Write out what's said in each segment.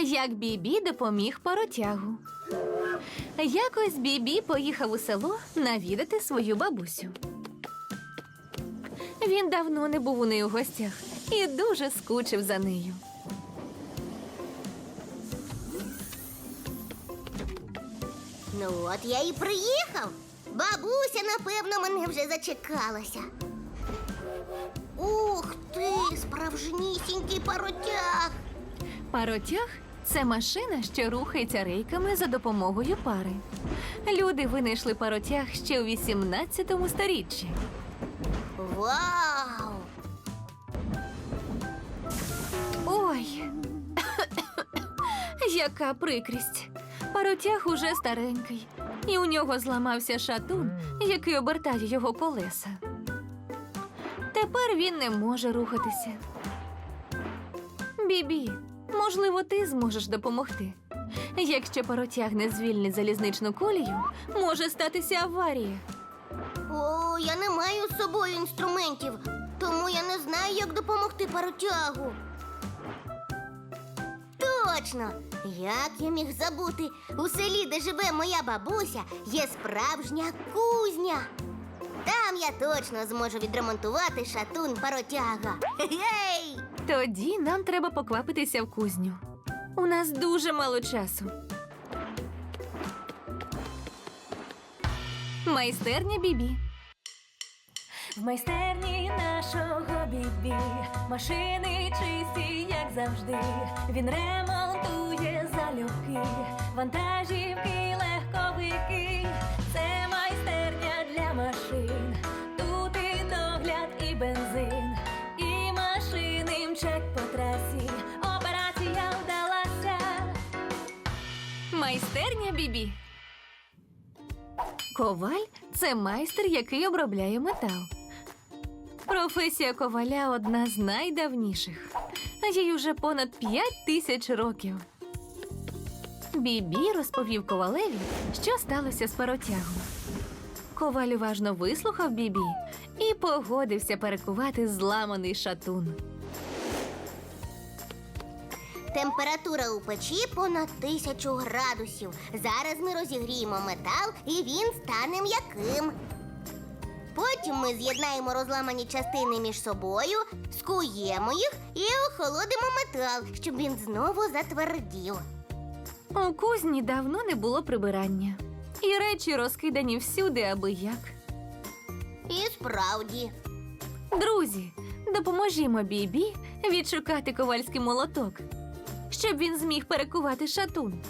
як Бібі допоміг паротягу. Якось Бібі поїхав у село навідати свою бабусю. Він давно не був у неї у гостях і дуже скучив за нею. Ну от я і приїхав. Бабуся, напевно, мене вже зачекалася. Ух ти, справжнісінький паротяг. Паротяг це машина, що рухається рейками за допомогою пари. Люди винайшли паротяг ще у 18 сторіччі. Вау! Ой, яка прикрість. Паротяг уже старенький, і у нього зламався шатун, який обертає його колеса. Тепер він не може рухатися. Бібі, можливо, ти зможеш допомогти. Якщо паротяг не звільнить залізничну колію, може статися аварія. О, я не маю з собою інструментів, тому я не знаю, як допомогти паротягу. Точно! Як я міг забути? У селі, де живе моя бабуся, є справжня кузня. Там я точно зможу відремонтувати шатун паротяга. Гей! Тоді нам треба поквапитися в кузню. У нас дуже мало часу. Майстерня Бібі. В майстерні нашого бібі машини чисті, як завжди. Він ремонтує залюбки, вантажівки, легковики. Це Майстерня Бібі. Коваль це майстер, який обробляє метал. Професія коваля одна з найдавніших. Їй уже понад п'ять тисяч років. Бібі розповів ковалеві, що сталося з паротягом. Коваль уважно вислухав Бібі і погодився перекувати зламаний шатун. Температура у печі понад тисячу градусів. Зараз ми розігріємо метал і він стане м'яким. Потім ми з'єднаємо розламані частини між собою, скуємо їх і охолодимо метал, щоб він знову затвердів. У кузні давно не було прибирання, і речі розкидані всюди, аби як. І справді, Друзі, допоможімо Бібі відшукати ковальський молоток, щоб він зміг перекувати шатун.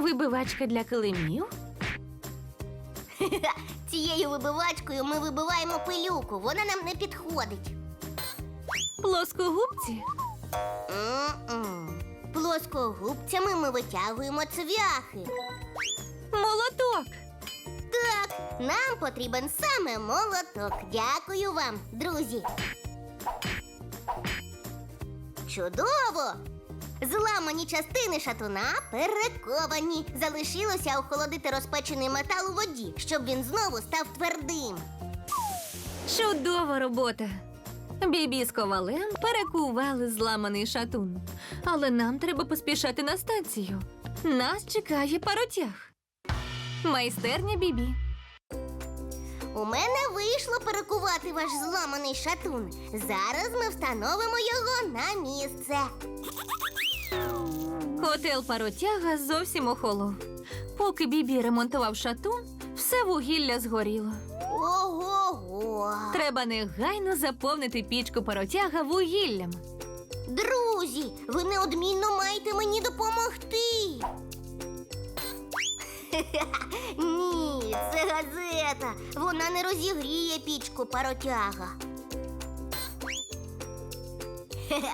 Вибивачка для килимів, цією вибивачкою ми вибиваємо пилюку, вона нам не підходить. плоскогубці, М-м. Плоскогубцями ми витягуємо цвяхи. молоток. Так, нам потрібен саме молоток. Дякую вам, друзі. Чудово! Зламані частини шатуна перековані. Залишилося охолодити розпечений метал у воді, щоб він знову став твердим. Чудова робота. Бібі з ковалем перекували зламаний шатун. Але нам треба поспішати на станцію. Нас чекає паротяг. Майстерня Бібі. У мене вийшло перекувати ваш зламаний шатун. Зараз ми встановимо його на місце. Котел паротяга зовсім охолов. Поки Бібі ремонтував шатун, все вугілля згоріло. Ого-го! Треба негайно заповнити пічку паротяга вугіллям. Друзі, ви неодмінно маєте мені допомогти. Ні, це газета. Вона не розігріє пічку паротяга.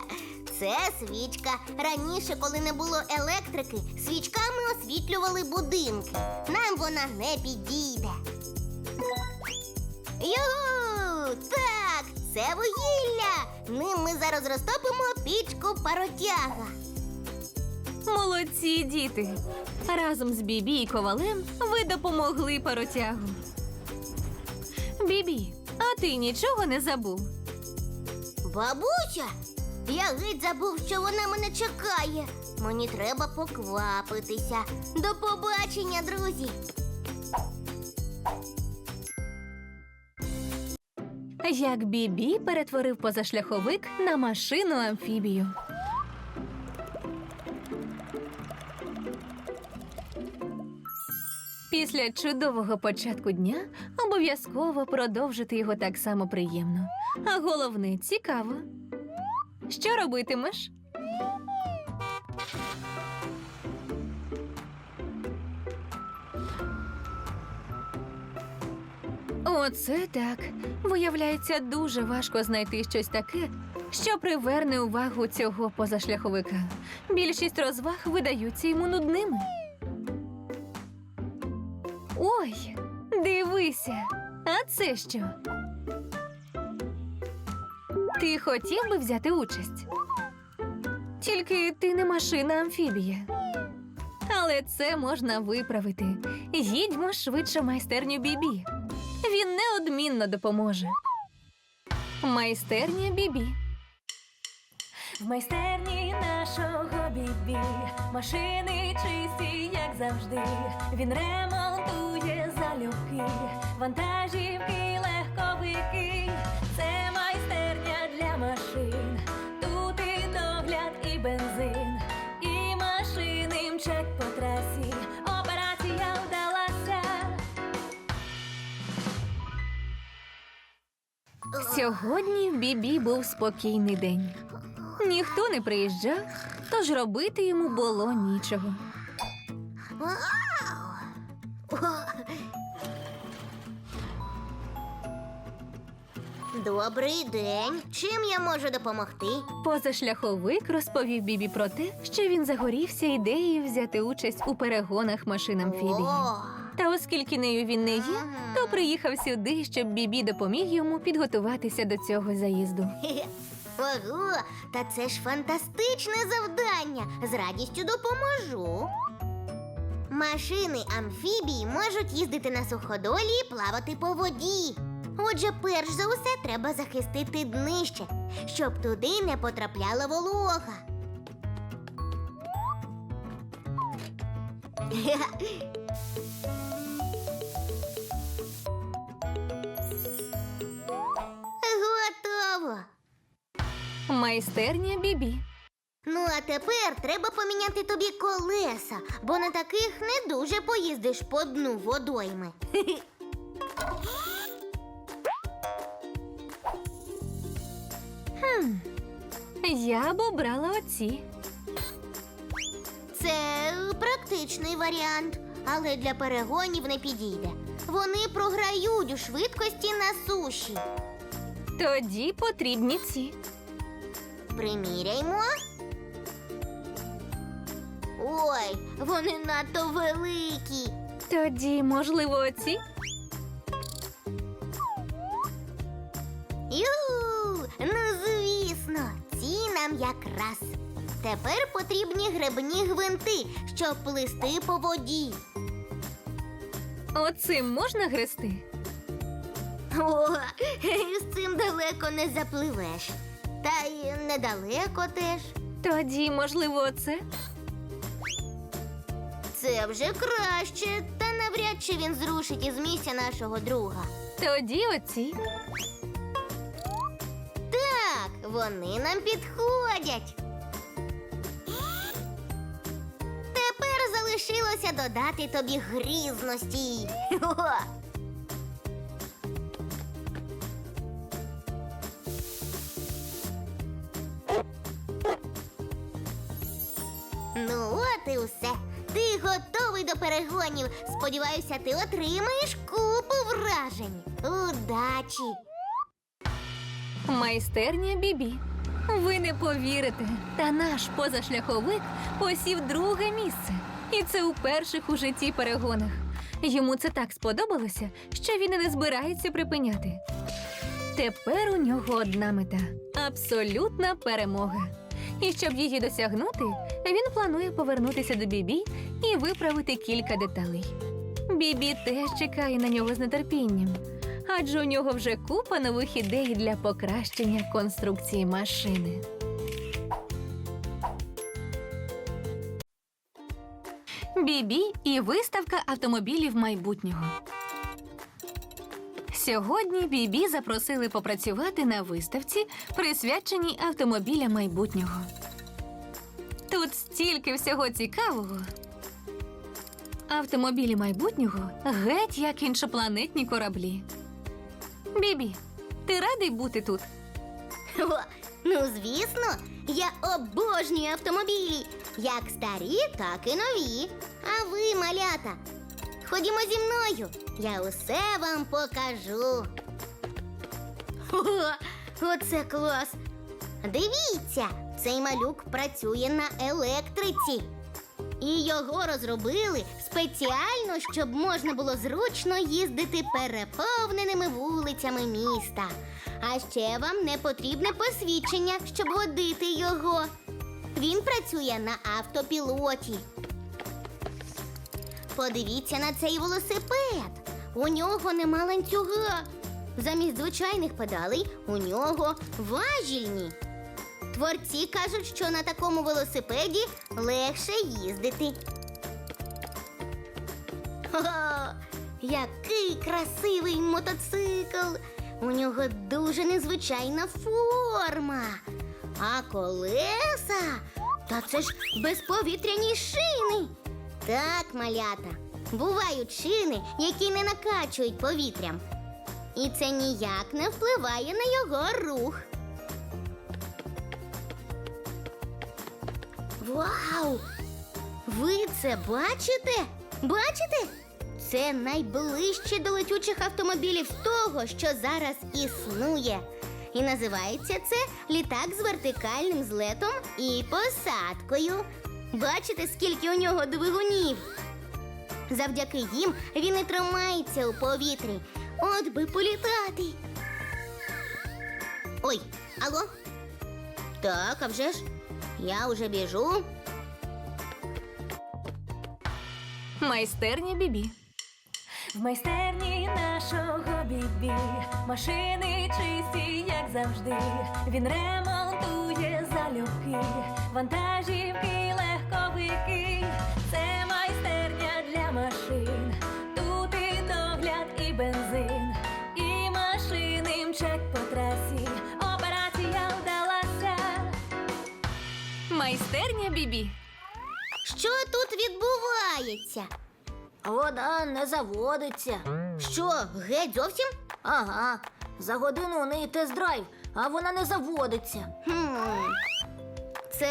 Це свічка. Раніше, коли не було електрики, свічками освітлювали будинки. Нам вона не підійде. Югу! Так, це вугілля. Ним ми зараз розтопимо пічку паротяга. Молодці, діти! Разом з Бібі і ковалем ви допомогли паротягу. Бібі, а ти нічого не забув? Бабуся, Я геть забув, що вона мене чекає. Мені треба поквапитися. До побачення, друзі. Як Бібі перетворив позашляховик на машину амфібію. Після чудового початку дня обов'язково продовжити його так само приємно. А головне цікаво. Що робитимеш? Оце так. Виявляється, дуже важко знайти щось таке, що приверне увагу цього позашляховика. Більшість розваг видаються йому нудними. Дивися, а це що? Ти хотів би взяти участь? Тільки ти не машина амфібія. Але це можна виправити. Їдьмо швидше в майстерню Бібі. Він неодмінно допоможе. Майстерня Бібі. В майстерні нашого бібі машини чисті, як завжди. Він ремонтує залюбки, вантажівки, легковики. Це майстерня для машин. Тут і догляд, і бензин, і машини мчать по трасі. Операція вдалася. Сьогодні в Бібі був спокійний день. Ніхто не приїжджав, тож робити йому було нічого. Добрий день. Чим я можу допомогти? Позашляховик розповів Бібі про те, що він загорівся ідеєю взяти участь у перегонах машин амфібії. О, Та оскільки нею він не є, то приїхав сюди, щоб Бібі допоміг йому підготуватися до цього заїзду. хе-хе. Ого, та це ж фантастичне завдання. З радістю допоможу. Машини амфібії можуть їздити на суходолі і плавати по воді. Отже, перш за усе треба захистити днище, щоб туди не потрапляла волога. Готово. Майстерня Бібі. Ну, а тепер треба поміняти тобі колеса, бо на таких не дуже поїздиш по дну водойми. Я б обрала оці. Це практичний варіант, але для перегонів не підійде. Вони програють у швидкості на суші. Тоді потрібні ці. Приміряймо. Ой, вони надто великі. Тоді, можливо, оці? Нам якраз. Тепер потрібні гребні гвинти, щоб плисти по воді. Оцим можна грести? О, з цим далеко не запливеш. Та й недалеко теж. Тоді, можливо, оце? Це вже краще, та навряд чи він зрушить із місця нашого друга. Тоді оці. Вони нам підходять. Тепер залишилося додати тобі грізності. Ну, от і все. Ти готовий до перегонів. Сподіваюся, ти отримаєш купу вражень. Удачі! Майстерня Бібі. Ви не повірите, та наш позашляховик посів друге місце. І це у перших у житті перегонах. Йому це так сподобалося, що він і не збирається припиняти. Тепер у нього одна мета абсолютна перемога. І щоб її досягнути, він планує повернутися до Бібі і виправити кілька деталей. Бібі теж чекає на нього з нетерпінням, адже у нього вже купа нових ідей для покращення конструкції машини. Бібі і виставка автомобілів майбутнього. Сьогодні бібі запросили попрацювати на виставці, присвяченій автомобіля майбутнього. Тут стільки всього цікавого. Автомобілі майбутнього геть як іншопланетні кораблі. Бібі, ти радий бути тут? О, ну, звісно, я обожнюю автомобілі, як старі, так і нові. А ви, малята, ходімо зі мною, я усе вам покажу. О, оце клас! Дивіться, цей малюк працює на електриці. І його розробили спеціально, щоб можна було зручно їздити переповненими вулицями міста. А ще вам не потрібне посвідчення, щоб водити його. Він працює на автопілоті. Подивіться на цей велосипед. У нього нема ланцюга. Замість звичайних педалей у нього важільні. Творці кажуть, що на такому велосипеді легше їздити. Хо-хо! Який красивий мотоцикл! У нього дуже незвичайна форма. А колеса? Та це ж безповітряні шини. Так, малята, бувають шини, які не накачують повітрям. І це ніяк не впливає на його рух. Вау! Ви це бачите? Бачите? Це найближче до летючих автомобілів того, що зараз існує. І називається це літак з вертикальним злетом і посадкою. Бачите, скільки у нього двигунів? Завдяки їм він і тримається у повітрі. От би політати. Ой, алло? Так, а вже ж? Я уже біжу. Майстерня Бібі. В майстерні нашого бібі машини чисті, як завжди. Він ремонтує залюбки, вантажівки, легковики. Це майстерня для машин. Тут і догляд, і бензин, і машини мчать по трасі. Операція вдалася. Майстерня Бібі. Що тут відбувається? Вода не заводиться. Що, геть зовсім? Ага. За годину у неї тест-драйв, а вона не заводиться. Хм. Це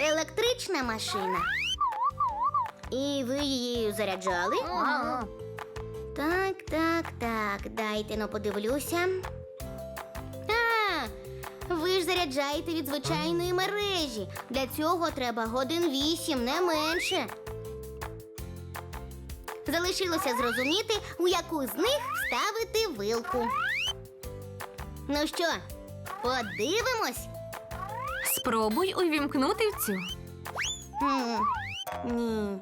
електрична машина. І ви її заряджали? Ага. Так, так, так. Дайте но подивлюся. А, ви ж заряджаєте від звичайної мережі. Для цього треба годин вісім, не менше. Залишилося зрозуміти, у яку з них вставити вилку. Ну що, подивимось? Спробуй увімкнути в цю. Ні,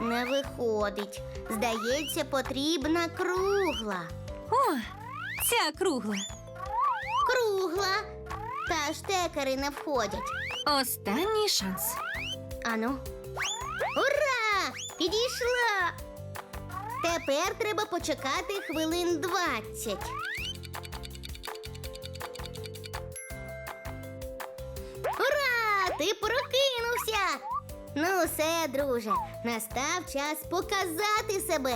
не виходить. Здається, потрібна кругла. О, ця кругла. Кругла. Та штекери не входять. Останній шанс. Ану. Ура! Підійшла! Тепер треба почекати хвилин 20. Ура! Ти прокинувся! Ну, все, друже, настав час показати себе.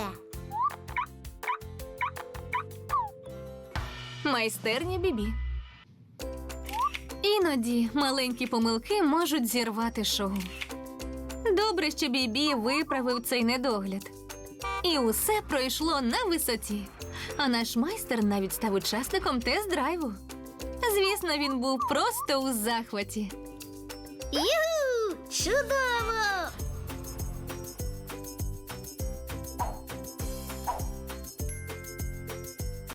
Майстерня Бібі. Іноді маленькі помилки можуть зірвати шоу. Добре, що Бібі виправив цей недогляд. І усе пройшло на висоті. А наш майстер навіть став учасником тест-драйву. Звісно, він був просто у захваті. Юху! Чудово!